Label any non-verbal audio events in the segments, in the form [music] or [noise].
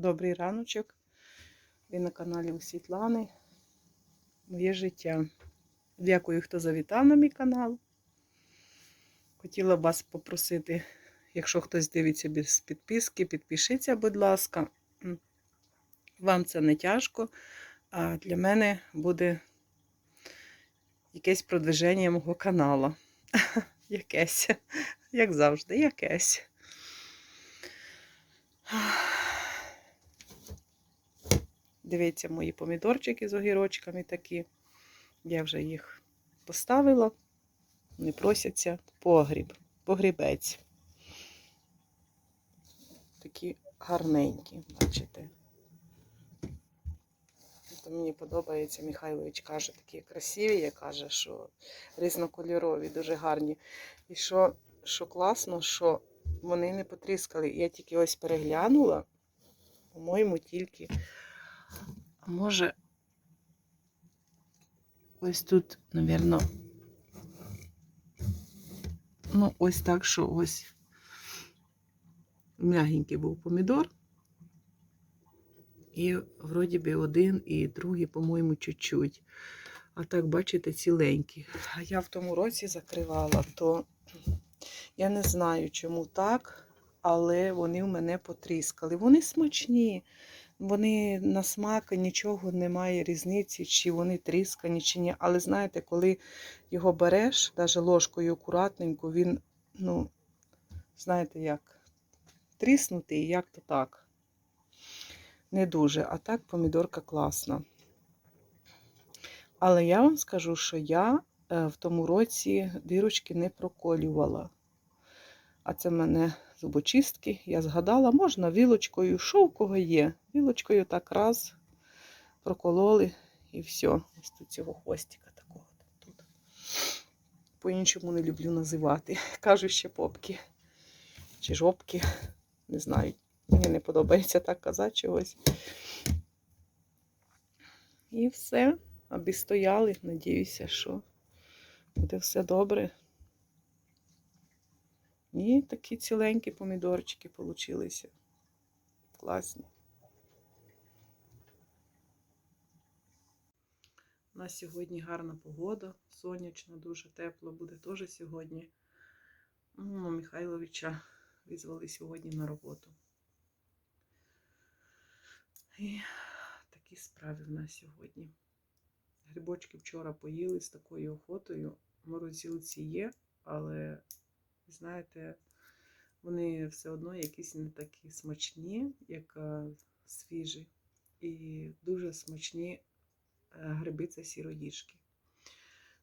Добрий раночок. Ви на каналі у Світлани. Моє життя. Дякую, хто завітав на мій канал. Хотіла б вас попросити, якщо хтось дивиться без підписки, підпишіться, будь ласка. Вам це не тяжко, а для мене буде якесь продвиження мого каналу. [laughs] Якесь, як завжди, якесь. Дивіться, мої помідорчики з огірочками такі. Я вже їх поставила. Вони просяться погріб, погрібець. Такі гарненькі, бачите. То мені подобається, Михайлович каже, такі красиві, я каже, що різнокольорові, дуже гарні. І що, що класно, що вони не потріскали. Я тільки ось переглянула, по-моєму, тільки. А може, ось тут, напевно, ну, ось так, що ось м'ягенький був помідор. І вроді би один і другий, по-моєму, чуть-чуть. А так, бачите, ціленькі. А я в тому році закривала, то я не знаю, чому так, але вони в мене потріскали. Вони смачні, вони на смак нічого немає різниці, чи вони тріскані, чи ні. Але знаєте, коли його береш, навіть ложкою акуратненько, він, ну, знаєте, як тріснутий, як то так. Не дуже. А так помідорка класна. Але я вам скажу, що я е, в тому році дирочки не проколювала. А це мене зубочистки. Я згадала, можна вілочкою, що у кого є. Вілочкою так раз прокололи і все. Ось тут цього хвостика такого. Тут. По-іншому не люблю називати. [laughs] Кажу ще попки чи жопки. Не знаю. Мені не подобається так казати чогось. І все. Аби стояли. Надіюся, що буде все добре. І такі ціленькі помідорчики получилися. Класні. У нас сьогодні гарна погода, сонячна, дуже тепло буде теж сьогодні. Ну, Михайловича визвали сьогодні на роботу. І такі справи в нас сьогодні. Грибочки вчора поїли з такою охотою. Морозилці є, але, знаєте, вони все одно якісь не такі смачні, як е, свіжі. І дуже смачні е, гриби це сіродіжки.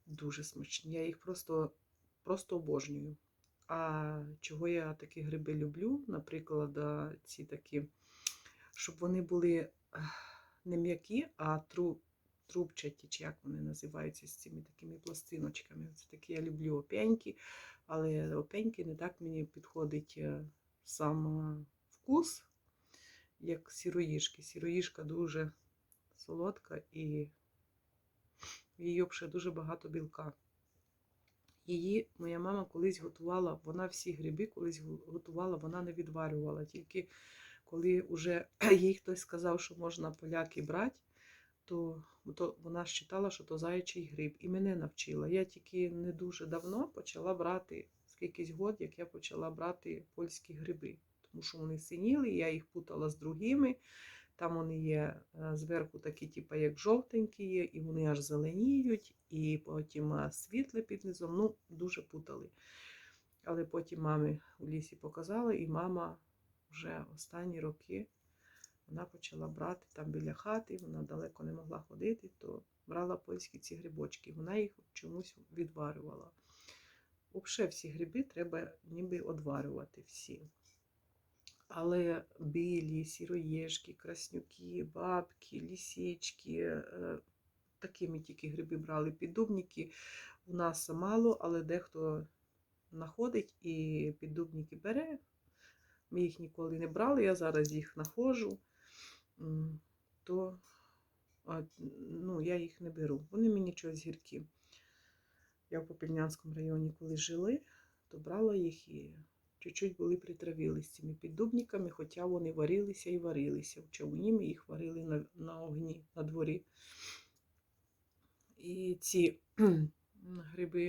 Дуже смачні. Я їх просто, просто обожнюю. А чого я такі гриби люблю? Наприклад, ці такі, щоб вони були не м'які, а тру, трубчаті, чи як вони називаються з цими такими пластиночками. Це такі я люблю опеньки, але опеньки не так мені підходить е, сам е, вкус, як сіроїжки. Сіроїжка дуже солодка і її ще дуже багато білка. Її моя мама колись готувала, вона всі гриби колись готувала, вона не відварювала. Тільки коли вже [clears throat] їй хтось сказав, що можна поляки брати, то, то вона ж читала, що то заячий гриб. І мене навчила. Я тільки не дуже давно почала брати, скількись год, як я почала брати польські гриби. Тому що вони синіли, я їх путала з другими. Там вони є е, зверху такі, типу, як жовтенькі є, і вони аж зеленіють, і потім е, світле під низом. Ну, дуже путали. Але потім мамі у лісі показали, і мама вже останні роки вона почала брати там біля хати, вона далеко не могла ходити, то брала польські ці грибочки. Вона їх чомусь відварювала. Взагалі всі гриби треба ніби одварювати всі. Але білі, сіроєшки, краснюки, бабки, лісічки, е, такими тільки гриби брали піддубники. У нас мало, але дехто знаходить і піддубники бере. Ми їх ніколи не брали, я зараз їх знаходжу, М, то ну, я їх не беру. Вони мені чогось гіркі. Я в Попільнянському районі, коли жили, то брала їх і чуть-чуть були притравили з цими піддубниками, хоча вони варилися і варилися. В чавуні ми їх варили на, на огні на дворі. І ці [clears throat] гриби,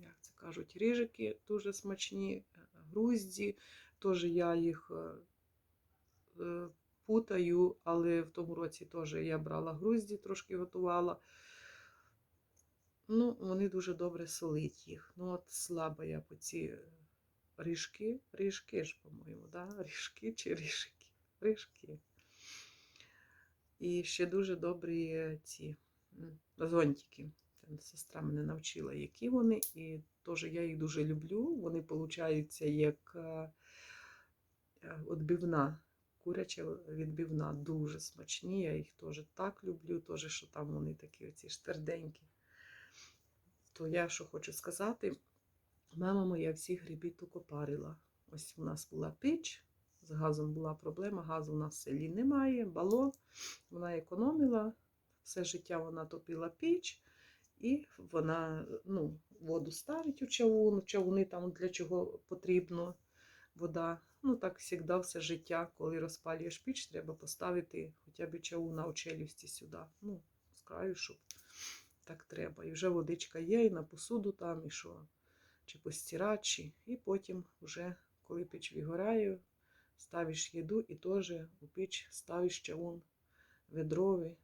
як це кажуть, рижики дуже смачні, грузді. Теж я їх е, е, путаю, але в тому році теж я брала грузді, трошки готувала. Ну, вони дуже добре солить їх. Ну, от слабо я по ці е, ріжки, ріжки ж, по-моєму, да? [laughs] ріжки чи ріжки? Ріжки. І ще дуже добрі е, ці зонтики. Сестра мене навчила, які вони, і теж я їх дуже люблю. Вони получаються як е, е, відбивна, куряча відбивна, дуже смачні. Я їх теж так люблю, теж, що там вони такі оці штерденькі. То я що хочу сказати, мама моя всі гриби тільки парила. Ось у нас була піч, з газом була проблема, газу у нас в селі немає, балон. Вона економила, все життя вона топила піч, і вона ну, воду ставить у чавун. Чавуни там для чого потрібно вода. Ну, так завжди все життя, коли розпалюєш піч, треба поставити хоча б чавуна у челюсті сюди. Ну, з краю, щоб так треба. І вже водичка є, і на посуду там, і що, чи постирати, чи. І потім, вже, коли піч вигорає, ставиш їду і теж у піч ставиш чавун ведровий,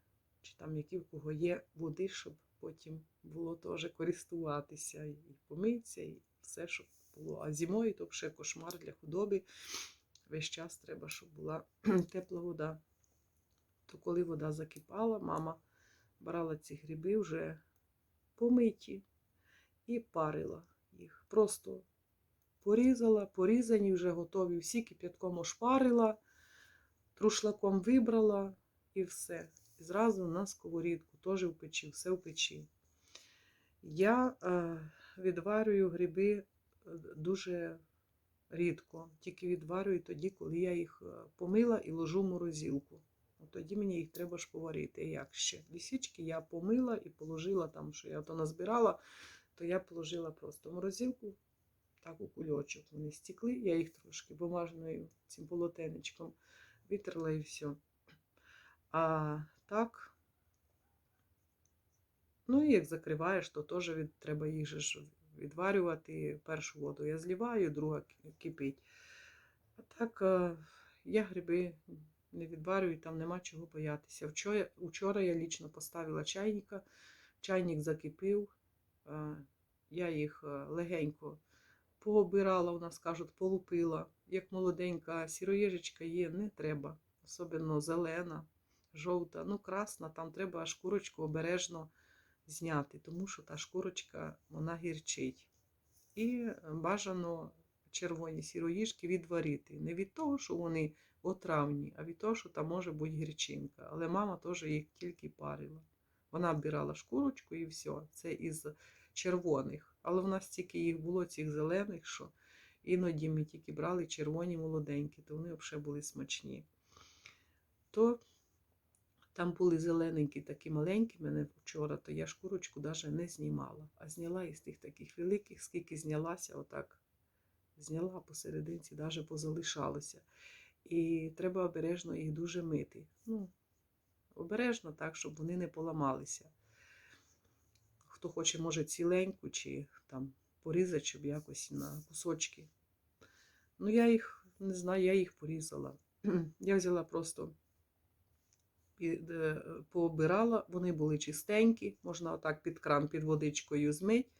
чи там які в кого є води, щоб потім було теж користуватися, і помитися, і все, щоб було. А зимою то ще кошмар для худоби. Весь час треба, щоб була [clears throat] тепла вода. То коли вода закипала, мама брала ці гриби вже помиті і парила їх. Просто порізала, порізані, вже готові, всі кип'ятком ошпарила, трушлаком вибрала і все. І зразу на сковорідку, теж в печі, все в печі. Я е, відварюю гриби дуже рідко, тільки відварюю тоді, коли я їх е, помила і ложу в морозилку. Тоді мені їх треба ж поварити. Як ще? Лісічки я помила і положила там, що я то назбирала, то я положила просто в морозилку, так у кульочок. Вони стекли, я їх трошки бумажною цим полотенечком витерла і все. А так, ну і як закриваєш, то теж від, треба їх же відварювати. Першу воду я зліваю, друга кипить. А так, е, я гриби не відварюю, там нема чого боятися. Вчора, вчора я лічно поставила чайника, чайник закипів, е, я їх е, легенько пообирала, у нас кажуть, полупила. Як молоденька сіроїжечка є, не треба, особливо зелена, жовта, ну красна, там треба шкурочку обережно зняти, тому що та шкурочка вона гірчить. І бажано червоні сіроїжки відварити. Не від того, що вони отравні, а від того, що там може бути гірчинка. Але мама теж їх тільки парила. Вона обирала шкурочку і все. Це із червоних. Але в нас тільки їх було, цих зелених, що іноді ми тільки брали червоні молоденькі, то вони взагалі були смачні. То там були зелененькі, такі маленькі мене вчора, то я шкурочку навіть не знімала, а зняла із тих таких великих, скільки знялася, отак зняла посерединці, навіть позалишалося. І треба обережно їх дуже мити. Ну, обережно так, щоб вони не поламалися. Хто хоче, може ціленьку чи там порізати, щоб якось на кусочки. Ну, я їх не знаю, я їх порізала. [clears throat] Я взяла просто пообирала, вони були чистенькі, можна отак під кран, під водичкою змить.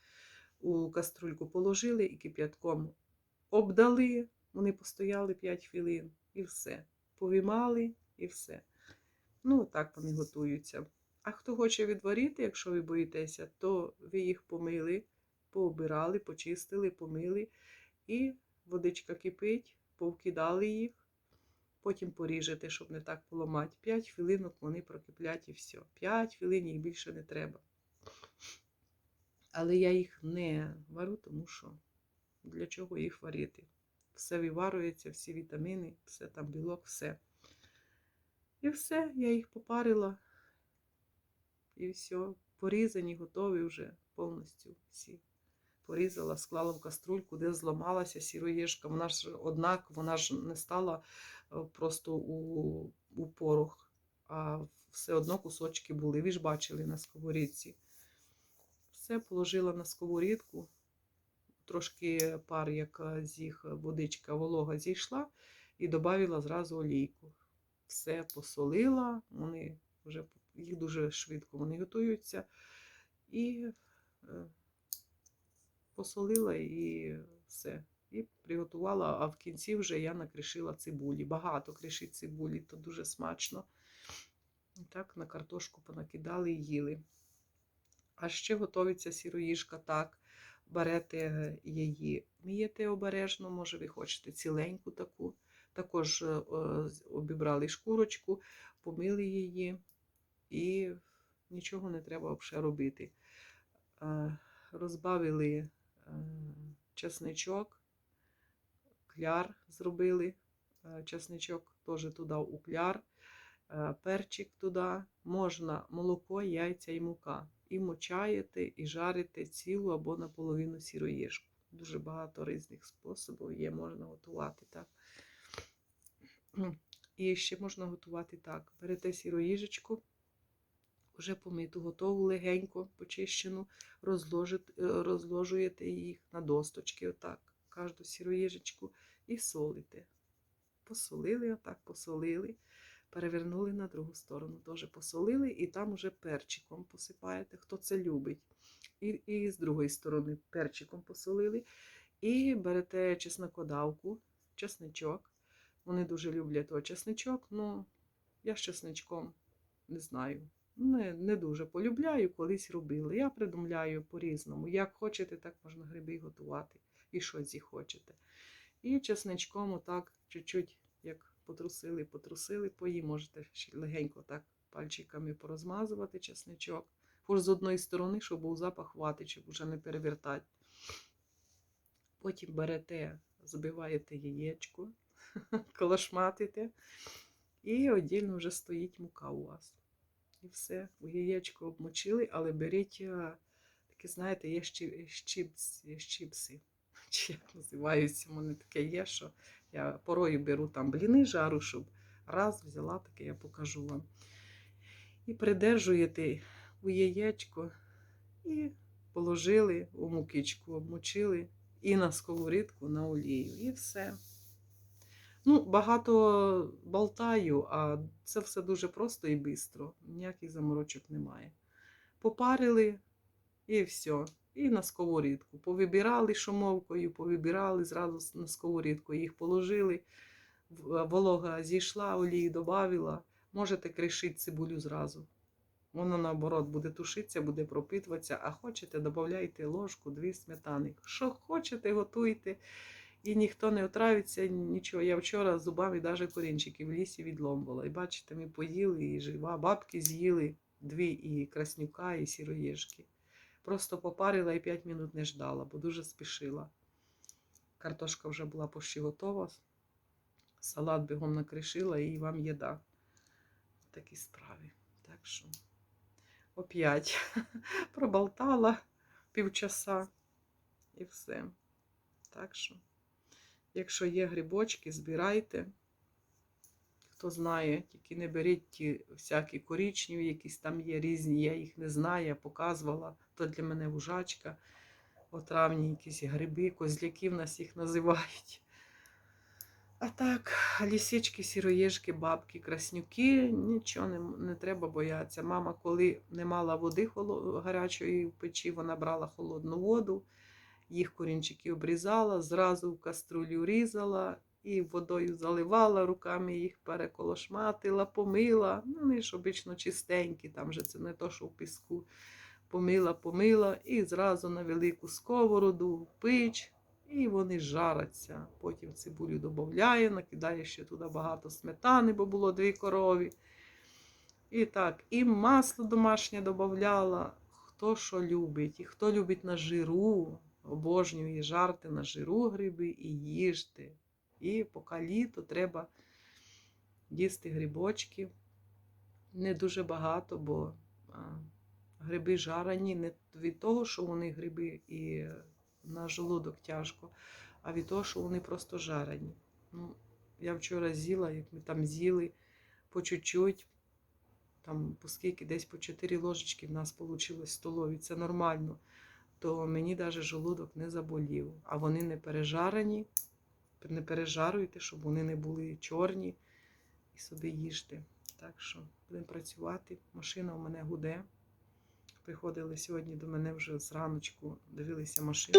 У каструльку положили і кип'ятком обдали. Вони постояли 5 хвилин і все. Повімали і все. Ну, так вони готуються. А хто хоче відварити, якщо ви боїтеся, то ви їх помили, пообирали, почистили, помили, і водичка кипить, повкидали їх, потім поріжете, щоб не так поламати. 5 хвилинок вони прокиплять і все. 5 хвилин їх більше не треба. Але я їх не варю, тому що для чого їх варити? Все виварюється, всі вітаміни, все там білок, все. І все, я їх попарила. І все, порізані, готові вже повністю всі. Порізала, склала в каструльку, де зламалася сіроїжка. Вона ж однак, вона ж не стала е, просто у, у порох, а все одно кусочки були. Ви ж бачили на сковорідці. Все положила на сковорідку. Трошки пар, як е, з їх водичка волога зійшла, і додавила зразу олійку. Все посолила, вони вже їх дуже швидко вони готуються. І е, посолила і все. І приготувала, а в кінці вже я накришила цибулі. Багато кришить цибулі, то дуже смачно. І так на картошку понакидали і їли. А ще готується сіроїжка так. Берете її, мієте обережно, може, ви хочете ціленьку таку. Також е, обібрали шкурочку, помили її і нічого не треба взагалі робити. Е, Розбавили чесничок, кляр зробили, е, чесничок теж туди у кляр, е, перчик туди, можна молоко, яйця і мука. І мочаєте, і жарите цілу або наполовину сіроїжку. Дуже багато різних способів є, можна готувати так. І ще можна готувати так. Берете сіроїжечку, вже помиту, готову легенько, почищену, е, розложуєте їх на досточки, отак, кожну сіроїжечку, і солите. Посолили, отак посолили, перевернули на другу сторону, теж посолили, і там уже перчиком посипаєте, хто це любить. І, і з другої сторони перчиком посолили. І берете чеснокодавку, чесничок. Вони дуже люблять той чесничок, ну я з чесничком не знаю. Не, не дуже полюбляю, колись робила. Я придумляю по-різному. Як хочете, так можна гриби готувати. І що зі хочете. І чесничком отак чуть-чуть, як потрусили, потрусили, пої можете легенько так пальчиками порозмазувати чесничок. Хоч з одної сторони, щоб був запах вати, щоб вже не перевертати. Потім берете, збиваєте яєчко, [laughs] колошматите, і віддільно вже стоїть мука у вас. І все, у яєчко обмочили, але беріть е, такі, знаєте, є щі- щіпс- є щіпси. [laughs] Чи як називаються, мене таке є, що я порою беру там бліни жару, щоб раз взяла таке, я покажу вам. І придержуєте у яєчко і положили у мукичку, обмочили і на сковорідку на олію. І все. Ну, багато болтаю, а це все дуже просто і швидко. Ніяких заморочок немає. Попарили і все. І на сковорідку. Повибирали шумовкою, повибирали зразу на сковорідку, їх положили. Волога зійшла, олію додавила. Можете кришити цибулю зразу. Воно наоборот буде тушитися, буде пропитуватися, а хочете, додавайте ложку, дві сметани. Що хочете, готуйте. І ніхто не отравиться, нічого. Я вчора зубами навіть корінчики в лісі відломувала. І бачите, ми поїли, і жива. Бабки з'їли дві і краснюка, і сіроєшки. Просто попарила і 5 минут не ждала, бо дуже спішила. Картошка вже була почти готова. Салат бігом накришила і вам їда. Такі справи. Так що оп'ять [laughs] проболтала півчаса і все. Так що. Якщо є грибочки, збирайте. Хто знає, тільки не беріть ті всякі корічневі, якісь там є різні, я їх не знаю, я показувала. То для мене вужачка. Отравні якісь гриби, козляки в нас їх називають. А так, лісички, сіроєшки, бабки, краснюки, нічого не, не треба боятися. Мама, коли не мала води гарячої в печі, вона брала холодну воду їх корінчики обрізала, зразу в каструлю різала і водою заливала, руками їх переколошматила, помила. Ну, вони ж обично чистенькі, там же це не то, що в піску. Помила, помила і зразу на велику сковороду, в пич, і вони жаряться. Потім цибулю додає, накидає ще туди багато сметани, бо було дві корові. І так, і масло домашнє додавала. Хто що любить, і хто любить на жиру, обожнює жарти на жиру гриби і їжте. І поки літо треба їсти грибочки. Не дуже багато, бо гриби жарені не від того, що вони гриби і на желудок тяжко, а від того, що вони просто жарені. Ну, я вчора з'їла, як ми там з'їли по чуть-чуть, там, оскільки десь по 4 ложечки в нас вийшло в столові, це нормально, то мені навіть желудок не заболів. А вони не пережарені, не пережаруйте, щоб вони не були чорні і собі їжте. Так що будемо працювати. Машина у мене гуде. Приходили сьогодні до мене вже зраночку, дивилися машину.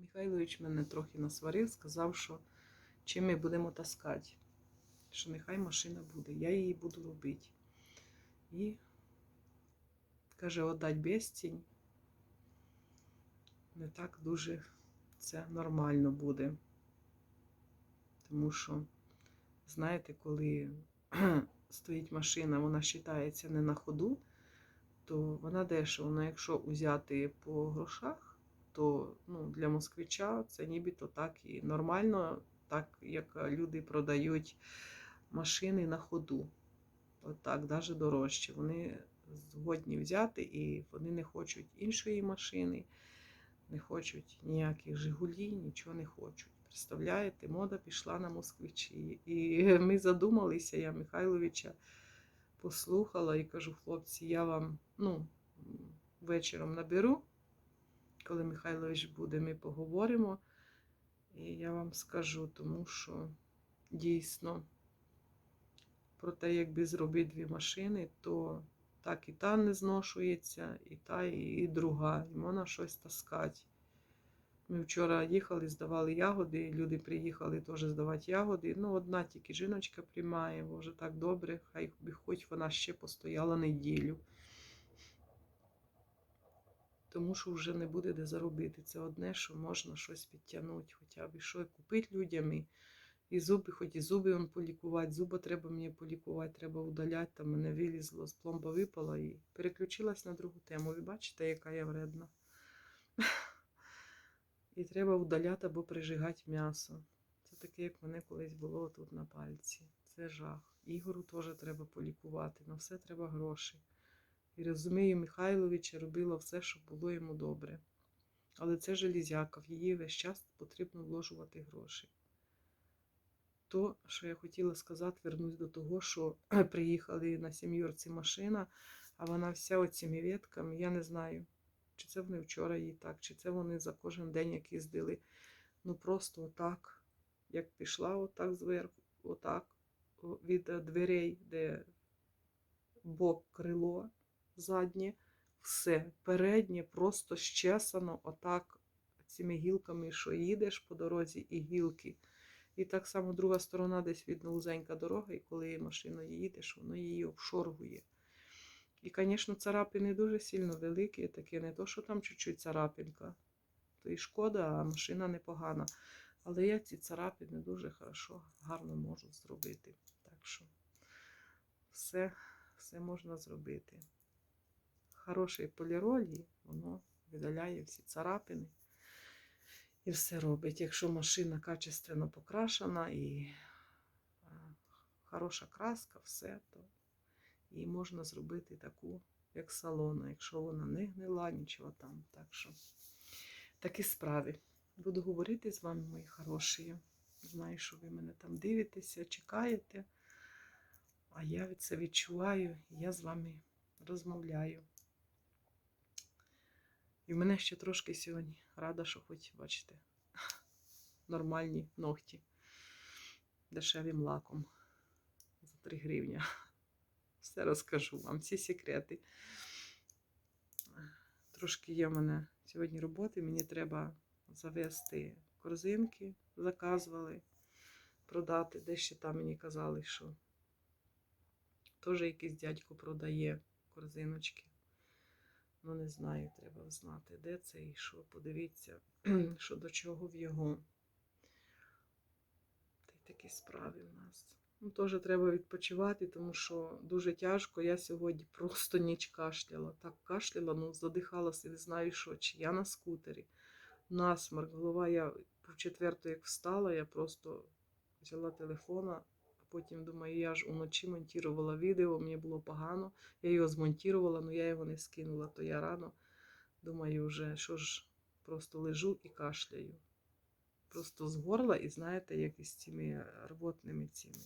Михайлович мене трохи насварив, сказав, що чим ми будемо таскати, що нехай машина буде, я її буду робити. І каже, отдать безцінь. Не так дуже це нормально буде. Тому що, знаєте, коли [clears throat] стоїть машина, вона вважається не на ходу, то вона дешева. Ну, якщо взяти по грошах, то ну, для москвича це нібито так і нормально, так як люди продають машини на ходу. Отак, навіть дорожче. Вони згодні взяти і вони не хочуть іншої машини, не хочуть ніяких Жигулі, нічого не хочуть. Представляєте, мода пішла на москвичі. І [laughs] ми задумалися, я Михайловича послухала і кажу, хлопці, я вам ну, вечором наберу, коли Михайлович буде, ми поговоримо. І я вам скажу, тому що дійсно про те, якби зробити дві машини, то так і та не зношується, і та, і друга. І можна щось таскати. Ми вчора їхали, здавали ягоди, люди приїхали теж здавати ягоди. Ну, одна тільки жіночка приймає, бо вже так добре, хай хоч вона ще постояла неділю. Тому що вже не буде де заробити. Це одне, що можна щось підтягнути, хоча б і що купити людям. І зуби, хоч і зуби он полікувати. Зуба треба мені полікувати, треба удаляти. Там мене вилізло, з пломба випала і переключилась на другу тему. Ви бачите, яка я вредна. І треба удаляти або прижигати м'ясо. Це таке, як мене колись було тут на пальці. Це жах. Ігору теж треба полікувати. На все треба гроші. І розумію, Михайловича робила все, щоб було йому добре. Але це железяка, в її весь час потрібно вложувати гроші. То, що я хотіла сказати, вернусь до того, що [clears throat] приїхали на сім'йорці машина, а вона вся оціми ветками, я не знаю. Чи це вони вчора її так, чи це вони за кожен день як їздили. Ну просто отак, як пішла, отак зверху, отак, від дверей, де бок крило заднє, все. Переднє просто щесано, отак, цими гілками, що їдеш по дорозі, і гілки. І так само друга сторона, десь видно узенька дорога, і коли машиною їдеш, воно її обшоргує. І, звісно, царапини дуже сильно великі, таке не то, що там чуть-чуть царапинка, то і шкода, а машина непогана. Але я ці царапини дуже хорошо, гарно можу зробити. Так що все, все можна зробити. Хороший поліролі, воно видаляє всі царапини і все робить. Якщо машина качественно покрашена і хороша краска, все, то і можна зробити таку, як салона, якщо вона не гнила, нічого там. Так що такі справи. Буду говорити з вами, мої хороші. Знаю, що ви мене там дивитеся, чекаєте. А я це відчуваю, і я з вами розмовляю. І в мене ще трошки сьогодні рада, що хоч, бачите, [laughs] нормальні ногті дешевим лаком за 3 гривня. [laughs] Все розкажу вам, всі секрети. Трошки є в мене сьогодні роботи, мені треба завести корзинки, заказували, продати. Де ще там мені казали, що теж якийсь дядько продає корзиночки. Ну, не знаю, треба знати, де це і що. Подивіться, [clears throat] що до чого в його. Та й такі справи в нас. Ну, Теж треба відпочивати, тому що дуже тяжко. Я сьогодні просто ніч кашляла. Так кашляла, ну задихалася, не знаю що. Чи я на скутері. Насмарк, голова, я в четверту, як встала, я просто взяла телефона, потім думаю, я ж уночі монтувала відео, мені було погано. Я його змонтувала, але я його не скинула, то я рано Думаю, вже що ж, просто лежу і кашляю. Просто з горла, і знаєте, як із цими рвотними цими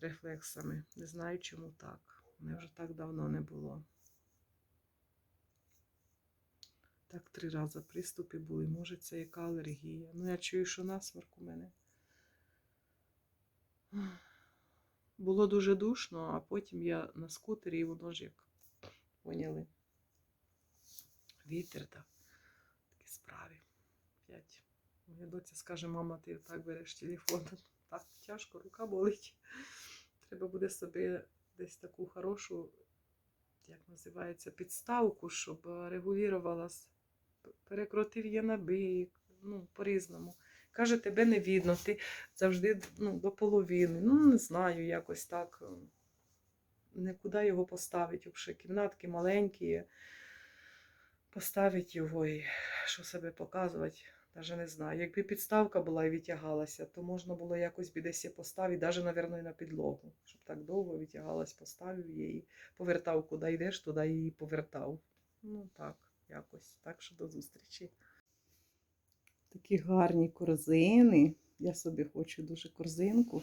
рефлексами. Не знаю, чому так. Мене вже так давно не було. Так три рази приступи були. Може, це яка алергія. Ну, я чую, що насморк у мене. Було дуже душно, а потім я на скутері і воно ж як поняли. Вітер так. Такі справи. П'ять. Моя доця скаже, мама, ти так береш телефон. [laughs] Так тяжко, рука болить. Треба буде собі десь таку хорошу, як називається, підставку, щоб регулювалась. Перекрутив я на ну, по-різному. Каже, тебе не видно, ти завжди ну, до половини. Ну, не знаю, якось так. е, Нікуди його поставити. Взагалі, кімнатки маленькі. Поставити його і що себе показувати, навіть не знаю. Якби підставка була і витягалася, то можна було якось десь поставити, навіть, мабуть, на підлогу. Щоб так довго витягалась, поставив її, повертав, куди йдеш, туди її повертав. Ну так, якось. Так що до зустрічі. Такі гарні корзини. Я собі хочу дуже корзинку.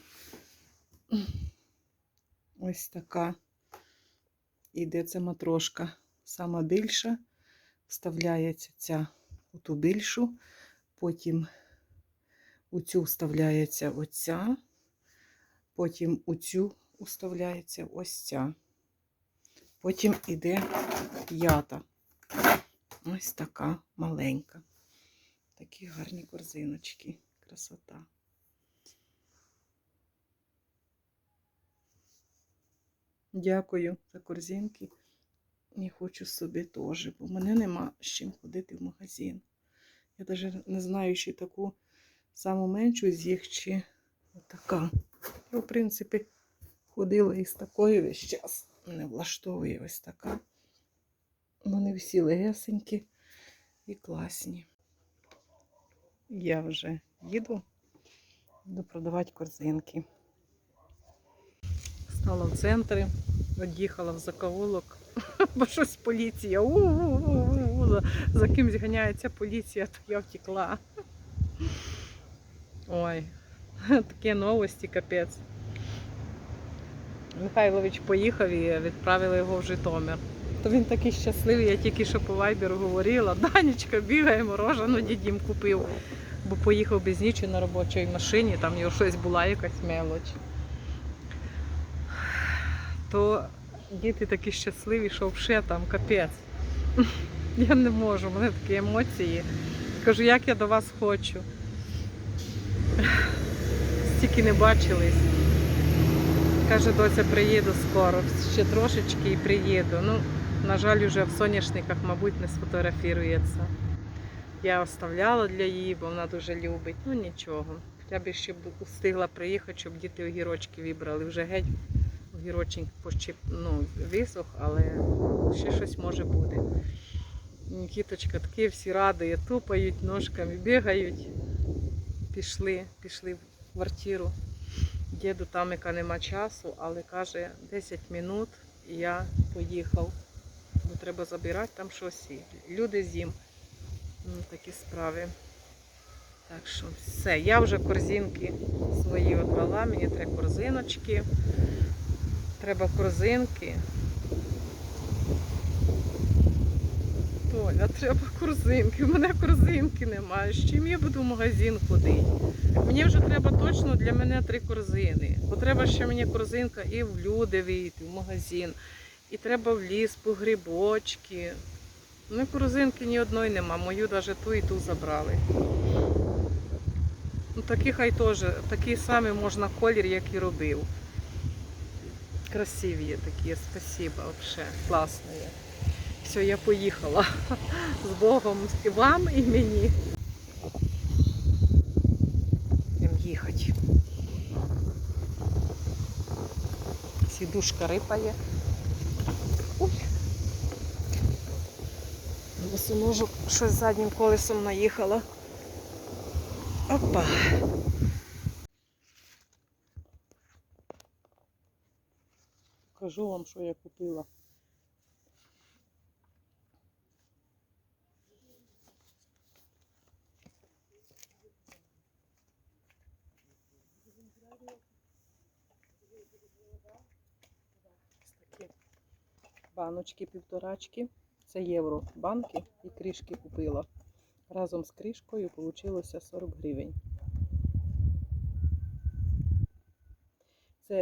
Ось така. Іде ця матрошка. Сама більша. Вставляється ця у ту більшу. Потім у цю вставляється оця. Потім у цю вставляється ось ця. Потім іде п'ята. Ось така маленька. Такі гарні корзиночки. Красота. Дякую за корзинки. І хочу собі теж, бо мене нема з чим ходити в магазин. Я навіть не знаю, чи таку саму меншу з їх, чи така. Я, в принципі, ходила із такою весь час. Не влаштовує ось така. Вони всі легесенькі і класні. Я вже їду, буду продавати корзинки. Стала в центрі, від'їхала в закавулок, [laughs] бо щось поліція. У-у-у-у-у. За, за ким зганяється поліція, то я втекла. Ой, [laughs] такі новості, капець. Михайлович поїхав і відправили його в Житомир. То він такий щасливий, я тільки що по вайберу говорила. [laughs] Данечка бігає, морожену дідім купив, бо поїхав без нічі на робочій машині, там його щось була якась мелоч. То діти такі щасливі, що вже там капець. [laughs] Я не можу, в мене такі емоції. Кажу, як я до вас хочу. Стільки не бачились. Каже, доця, приїду скоро, ще трошечки і приїду. Ну, на жаль, вже в соняшниках, мабуть, не сфотографірується. Я оставляла для її, бо вона дуже любить. Ну нічого. Хоча б ще встигла приїхати, щоб діти огірочки вибрали. Вже геть огірочник почіп, ну, висох, але ще щось може бути. Нікіточка такі всі радує, тупають ножками, бігають. Пішли, пішли в квартиру. Діду там, яка нема часу, але каже, 10 минут і я поїхав. Бо треба забирати там щось. Люди з'їм. Ну, такі справи. Так що все. Я вже корзинки свої віддала, мені треба корзиночки. Треба корзинки. Толя, треба корзинки. У мене корзинки немає. З чим я буду в магазин ходити? Мені вже треба точно для мене три корзини. Бо треба ще мені корзинка і в люди вийти, в магазин. І треба в ліс по грибочки. Ну, корзинки ні одної нема. Мою навіть ту і ту забрали. Ну, такі хай теж, такий самий можна колір, як і робив. Красиві є такі, спасибо, взагалі, класно є. Все, я поїхала [laughs] з Богом і вам, і мені. Будемо їхати. Сідушка рипає. Босоножок щось заднім колесом наїхала. Опа. Покажу вам, що я купила. Ось такі баночки, півторачки. Це євро банки і кришки купила. Разом з кришкою вийшло 40 гривень. Це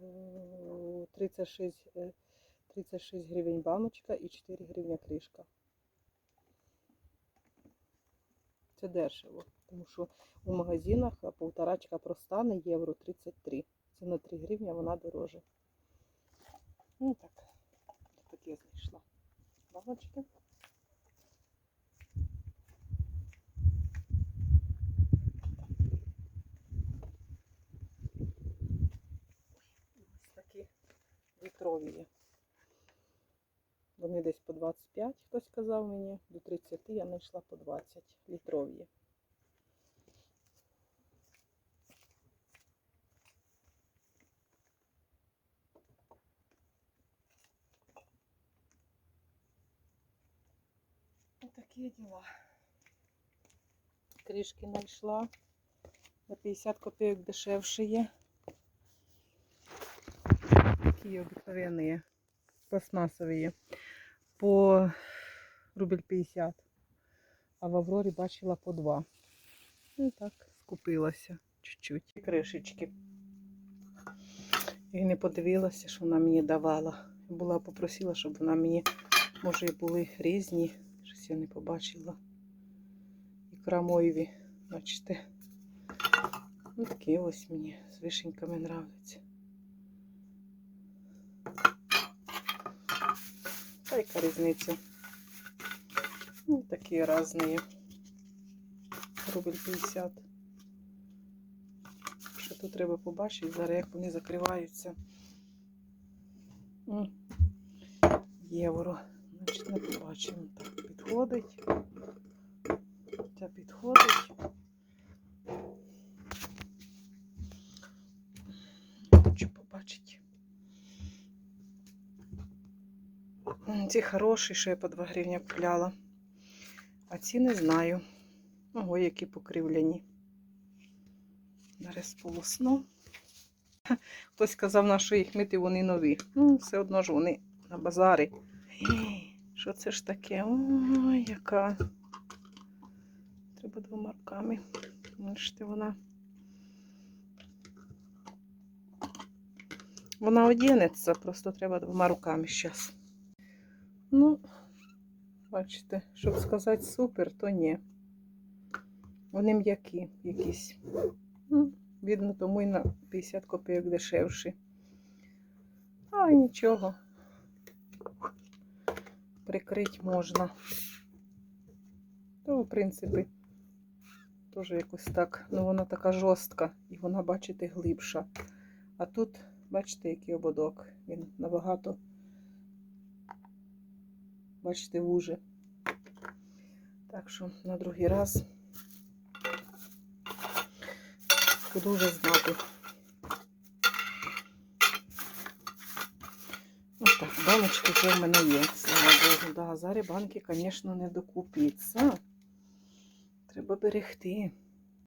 е, 36, е, 36 гривень баночка і 4 гривня кришка. Це дешево, тому що у магазинах полторачка проста на євро 33. Це на 3 гривня вона дороже. Ну так, таке знайшла. Баночки. Ось такі літрові є. Вони десь по 25, хтось казав мені, до 30 я знайшла по 20 літрові. Є. Отакі діла. Кришки знайшла. На 50 копійок дешевше є. Такі обикновенні, пластмасові. По рубль 50. А в Аврорі бачила по 2. Ну так, скупилася чуть-чуть. Кришечки. І не подивилася, що вона мені давала. Була попросила, щоб вона мені, може, були різні. Щось я не побачила. І крамоєві, бачите. Ну, такі ось мені з вишеньками нравляться. Та яка різниця? Ну, такі різні. Рубль 50. Що тут треба побачити, зараз як вони закриваються. Євро. Значить, не побачимо. Так, підходить. Ця підходить. Хочу побачити. Ці хороші, що я по 2 гривні купляла. А ці не знаю. Ого, які покривляні. Зараз полосно. Хтось сказав, на що їх мити, вони нові. Ну, все одно ж вони на базарі. Що це ж таке? Ой, яка. Треба двома руками. Бачите, вона. Вона одінеться, просто треба двома руками зараз. Ну, бачите, щоб сказати супер, то ні. Вони м'які якісь. Ну, Видно, тому і на 50 копійок дешевші. А нічого. Прикрити можна. То, в принципі, теж якось так. Ну, вона така жорстка і вона, бачите, глибша. А тут, бачите, який ободок. Він набагато, бачите, вуже. Так що на другий раз буду вже знати. Ось так, баночки вже в мене є, Богу. Да, зараз банки, звісно, не докупиться. Треба берегти.